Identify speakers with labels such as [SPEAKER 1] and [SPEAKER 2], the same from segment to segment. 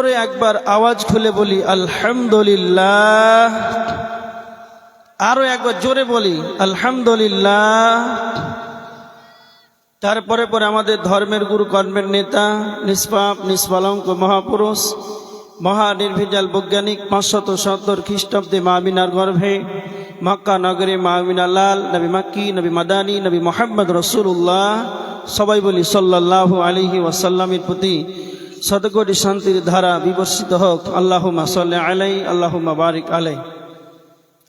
[SPEAKER 1] করে একবার আওয়াজ খুলে বলি, আলহামদুলিল্লাহ। আরও একবার জোরে বলি, আলহামদুলিল্লাহ। তারপরে পরে আমাদের ধর্মের গুরু, কর্মের নেতা, নিষ্পাপ, নিষ্পালঙ্ক, মহাপুরুষ, মহা নির্ভেজাল, বৈজ্ঞানিক, পাঁচশত সত্তর খ্রিস্টাব্দে মামিনার গর্ভে, মক্কা নগরে মামিনা লাল, নবী মাক্কি, নবী মাদানী, নবী মোহাম্মদ রসুল্লাহ সবাই বলি সাল্লাহ আলিহি ওয়াসাল্লামের প্রতি শতকোটি শান্তির ধারা বিবর্ষিত হোক। আল্লাহ সাল্লাহ আলাই আল্লাহ বারিক আলাই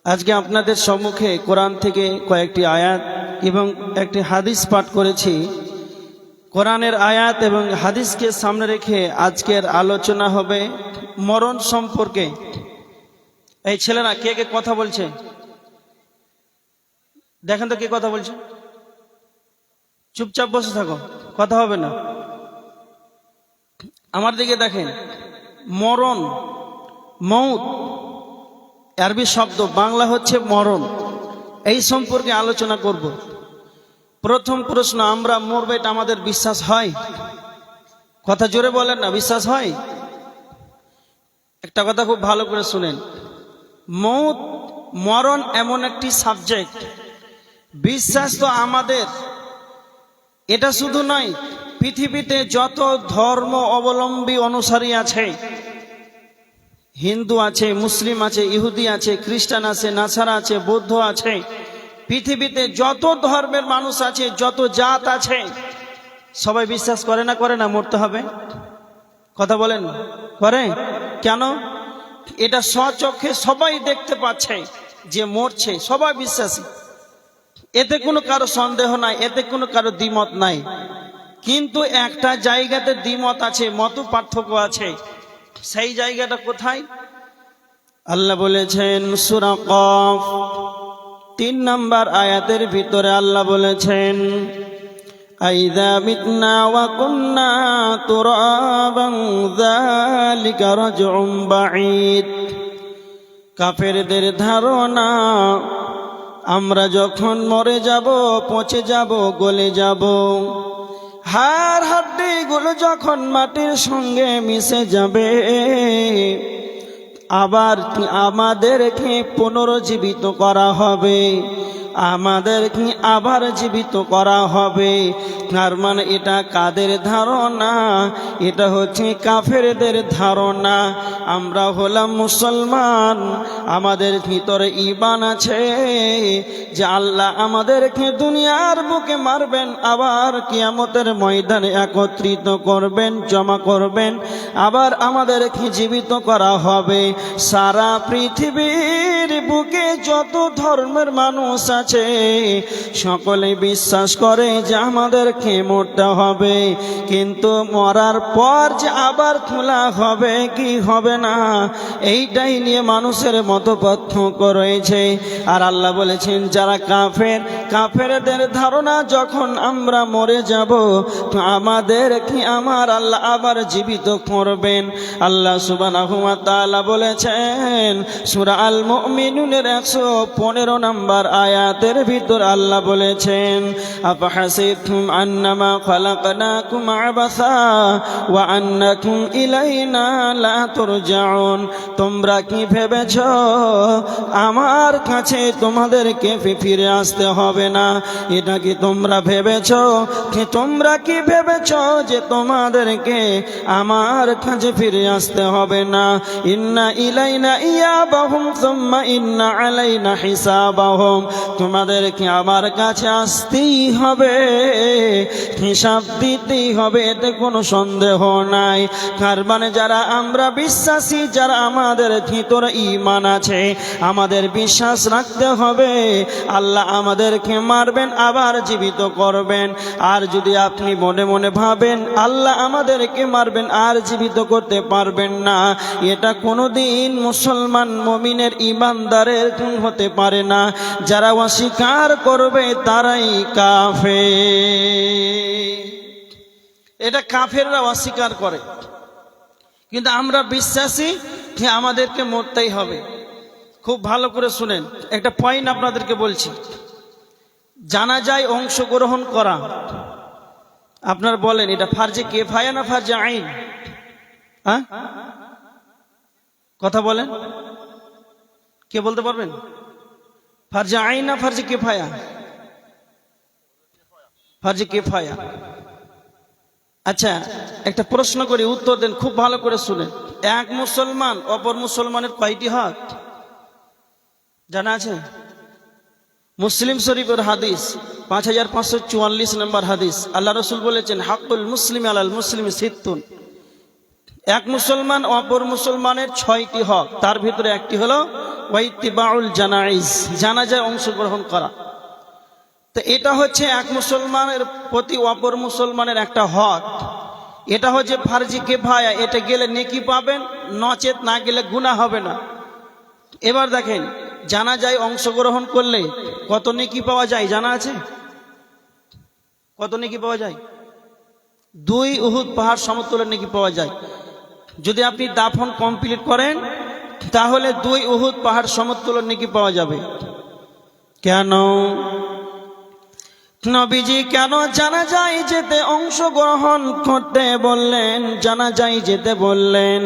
[SPEAKER 1] আজকে আপনাদের সম্মুখে কোরআন থেকে কয়েকটি আয়াত এবং একটি হাদিস পাঠ করেছি। কোরআনের আয়াত এবং হাদিসকে সামনে রেখে আজকের আলোচনা হবে মরণ সম্পর্কে। এই ছেলেরা কে কে কথা বলছে? দেখেন তো কে কথা বলছে? চুপচাপ বসে থাকো, কথা হবে না। আমার দিকে দেখেন। মরণ, মৌত, আরবি শব্দ, বাংলা হচ্ছে মরণ। এই সম্পর্কে আলোচনা করব। প্রথম প্রশ্ন, আমরা মরবে এটা আমাদের বিশ্বাস হয়? কথা জোরে বলেন না, বিশ্বাস হয়? একটা কথা খুব ভালো করে শুনেন। মৌত, মরণ এমন একটি সাবজেক্ট বিশ্বাস তো আমাদের। এটা শুধু নয় পৃথিবীতে যত ধর্ম অবলম্বী অনুসারী আছে, হিন্দু আছে, মুসলিম আছে, ইহুদি আছে, খ্রিস্টান আছে, নাসারা আছে, বৌদ্ধ আছে, পৃথিবীতে যত ধর্মের মানুষ আছে, যত জাত আছে, সবাই বিশ্বাস করে না করে না, মরতে হবে? কথা বলেন, করে? কেন? এটা স্বচক্ষে সবাই দেখতে পাচ্ছে যে মরছে, সবাই বিশ্বাসী। এতে কোনো কারও সন্দেহ নাই, এতে কোনো কারও দ্বিমত নাই। কিন্তু একটা জায়গাতে দ্বিমত আছে মত পার্থক্য আছে। সেই জায়গাটা কোথায়? আল্লাহ বলেছেন, সুরা কফ, তিন নাম্বার আয়াতের ভিতরে আল্লাহ বলেছেন কাফেরদের ধারণা, আমরা যখন মরে যাব, পচে যাব, গলে যাব হাড় হাড্ডি গুলো যখন মাটির সঙ্গে মিশে যাবে আবার আমাদেরকে পুনরুজ্জীবিত করা হবে? আমাদেরকে আবার জীবিত করা হবে? তার মানে এটা কাদের ধারণা? এটা হচ্ছে কাফেরদের ধারণা। আমরা হলাম মুসলমান, আমাদের ভিতরে ইবান আছে যে আল্লাহ আমাদেরকে দুনিয়ার বুকে মারবেন, আবার কিয়ামতের ময়দানে একত্রিত করবেন, জমা করবেন, আবার আমাদেরকে জীবিত করা হবে। সারা পৃথিবীর বুকে যত ধর্মের মানুষ আছে, সকলে বিশ্বাস করে যে আমাদেরকে মরতে হবে। কিন্তু মরার পর যে আবার খোলা হবে, কি হবে না? এইটাই নিয়ে মানুষের মতো রয়েছে। আর আল্লাহ বলেছেন, যারা কাফের, কাফেরদের ধারণা যখন আমরা মরে যাব, তো আমাদের কি আমার আল্লাহ আবার জীবিত করবেন। আল্লাহ সুবান তাআলা বলেছেন, সূরা আল মুমিনুনের 115 নম্বর আয়াতের ভিতর আল্লাহ বলেছেন তোমরা কি ভেবেছ, আমার কাছে তোমাদেরকে ফিরে আসতে হবে না? এটা কি তোমরা ভেবেছ? কি তোমরা কি ভেবেছ যে তোমাদেরকে আমার কাছে ফিরে আসতে হবে না? ইন্না ইলাইনা ইয়াবাহুম সুম্মা ইন্না আলাইনা হিসাবাহুম। তোমাদেরকে আমার কাছে আসতেই হবে। হিসাব দিতেই হবে, এতে কোনো সন্দেহ নাই। তার মানে যারা আমরা বিশ্বাসী, যারা আমাদের ভিতরে ইমান আছে, আমাদের বিশ্বাস রাখতে হবে। আল্লাহ আমাদেরকে মারবেন, আবার জীবিত করবেন। আর যদি আপনি মনে মনে ভাবেন, আল্লাহ আমাদেরকে মারবেন, আর জীবিত করতে পারবেন না, এটা কোনোদিন মুসলমান মমিনের ইমানদারের হতে পারে না। যারা অস্বীকার করবে, তারাই কাফে এটা কাফেররা অস্বীকার করে। কিন্তু আমরা বিশ্বাসী যে আমাদেরকে মরতেই হবে। খুব ভালো করে শুনেন। একটা পয়েন্ট আপনাদেরকে বলছি। জানা যায় অংশগ্রহণ করা। আপনার বলেন, এটা ফার্জে কে ফায়া না ফার্জে আইন? হ্যাঁ? কথা বলেন। কে বলতে পারবেন? ফার্জে আইন না ফার্জে কেফায়া? ফার্জে কেফায়া। আচ্ছা একটা প্রশ্ন করি, উত্তর দেন, খুব ভালো করে শুনেন এক মুসলমান, অপর মুসলমানের কয়টি হক? জানা আছে? মুসলিম শরীফের হাদিস, পাঁচ হাজার পাঁচশো চুয়াল্লিশ নম্বর হাদিস। আল্লাহ রসুল বলেছেন হাকুল মুসলিম আলাল মুসলিম সিত্তুন। এক মুসলমান, অপর মুসলমানের ছয়টি হক। তার ভিতরে একটি হলো ওয়াইতিবাউল জানাইজ, জানাজায় অংশগ্রহণ করা। তো এটা হচ্ছে এক মুসলমানের প্রতি অপর মুসলমানের একটা হক। এটা হচ্ছে ফার্জি কেফায়া, এটা গেলে নেকি পাবেন, নচেত না গেলে গুণা হবে না। এবার দেখেন জানা যায় অংশগ্রহণ করলে কত নেকি পাওয়া যায়, জানা আছে? কত নেকি পাওয়া যায়? দুই উহুদ পাহাড় সমতুল্য নেকি পাওয়া যায়। যদি আপনি দাফন কমপ্লিট করেন, তাহলে দুই উহুদ পাহাড় সমতুল্য নেকি পাওয়া যাবে। কেন? নবীজি কেন জানা যায় যেতে অংশগ্রহণ করতে বললেন, জানা যায় যেতে বললেন,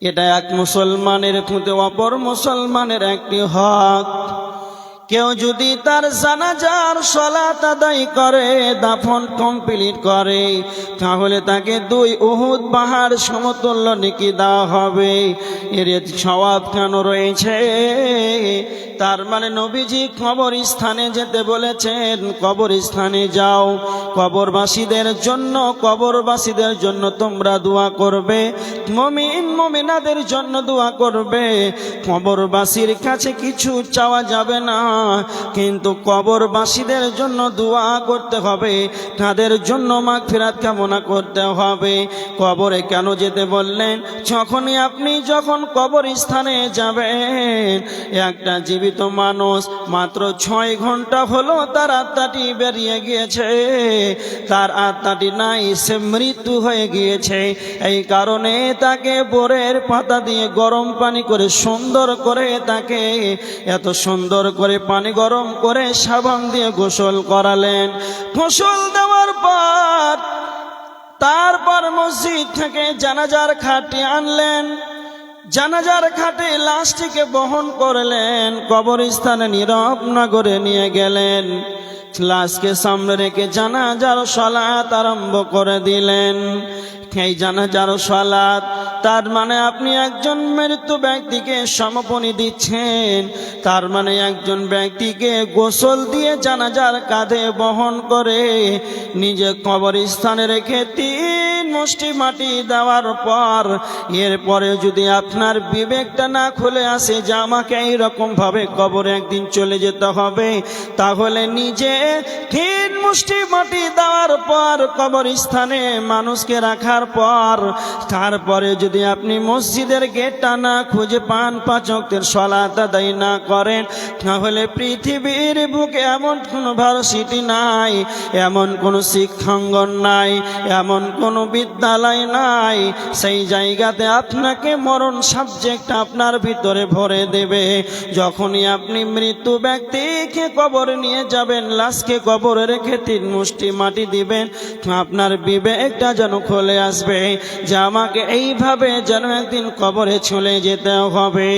[SPEAKER 1] এটা এক মুসলমানের খুঁতে অপর মুসলমানের একটি হক। কেউ যদি তার জানাজার সলাত আদায় করে, দাফন কমপ্লিট করে, তাহলে তাকে দুই উহুদ পাহাড় সমতুল্য নিকি দেওয়া হবে। এর স্বভাব কেন রয়েছে? তার মানে নবীজি কবর স্থানে যেতে বলেছেন কবর স্থানে যাও, কবরবাসীদের জন্য কবরবাসীদের জন্য তোমরা দোয়া করবে, মমিন মমিনাদের জন্য দোয়া করবে। কবরবাসীর কাছে কিছু চাওয়া যাবে না, কিন্তু কবরবাসীদের জন্য দোয়া করতে হবে, তাদের জন্য মাগ ফেরাত কামনা করতে হবে। কবরে কেন যেতে বললেন? যখনই আপনি যখন কবর স্থানে যাবেন, একটা জীবিত মানুষ, মাত্র ছয় ঘণ্টা হলো তার আত্মাটি বেরিয়ে গিয়েছে। তার আত্মাটি নাই, সে মৃত্যু হয়ে গিয়েছে। এই কারণে তাকে বোরের পাতা দিয়ে গরম পানি করে সুন্দর করে তাকে এত সুন্দর করে পানি গরম করে সাবান দিয়ে গোসল করালেন। গোসল দেওয়ার পর তারপর মসজিদ থেকে জানাজার খাটি আনলেন। জানাজার খাটে লাশটিকে বহন করলেন, কবরস্থানে নীরব নগরে নিয়ে গেলেন। লাশকে সামনে রেখে জানাজার সলাত আরম্ভ করে দিলেন। এই জানাজার সলাত, তার মানে আপনি একজন মৃত্যু ব্যক্তিকে সমপনি দিচ্ছেন। তার মানে একজন ব্যক্তিকে গোসল দিয়ে জানাজার কাঁধে বহন করে নিজে কবরস্থানে রেখে তিন মুষ্টি মাটি দেওয়ার পর, এরপরে যদি আপনার বিবেকটা না খুলে আসে যে আমাকে এইরকম ভাবে কবরে একদিন চলে যেতে হবে, তাহলে নিজে তিন মুষ্টি মাটি দেওয়ার পর, কবরস্থানে মানুষকে রাখার পর, তারপরে যদি আপনি মসজিদের গেটটা না খুঁজে পান পাচকের সলাত আদায় না করেন, তাহলে পৃথিবীর বুকে এমন কোনো ভার্সিটি নাই, এমন কোনো শিক্ষাঙ্গন নাই, এমন কোনো বিদ্যালয় নাই, সেই জায়গাতে আপনাকে মরণ সাবজেক্ট আপনার ভিতরে ভরে দেবে। যখনই আপনি মৃত্যু ব্যক্তিকে কবর নিয়ে যাবেন, লাশকে কবরে রেখে তিন মুষ্টি মাটি দিবেন, আপনার বিবেকটা যেন খুলে আসবে, যে আমাকে এইভাবে যেন একদিন কবরে চলে যেতে হবে।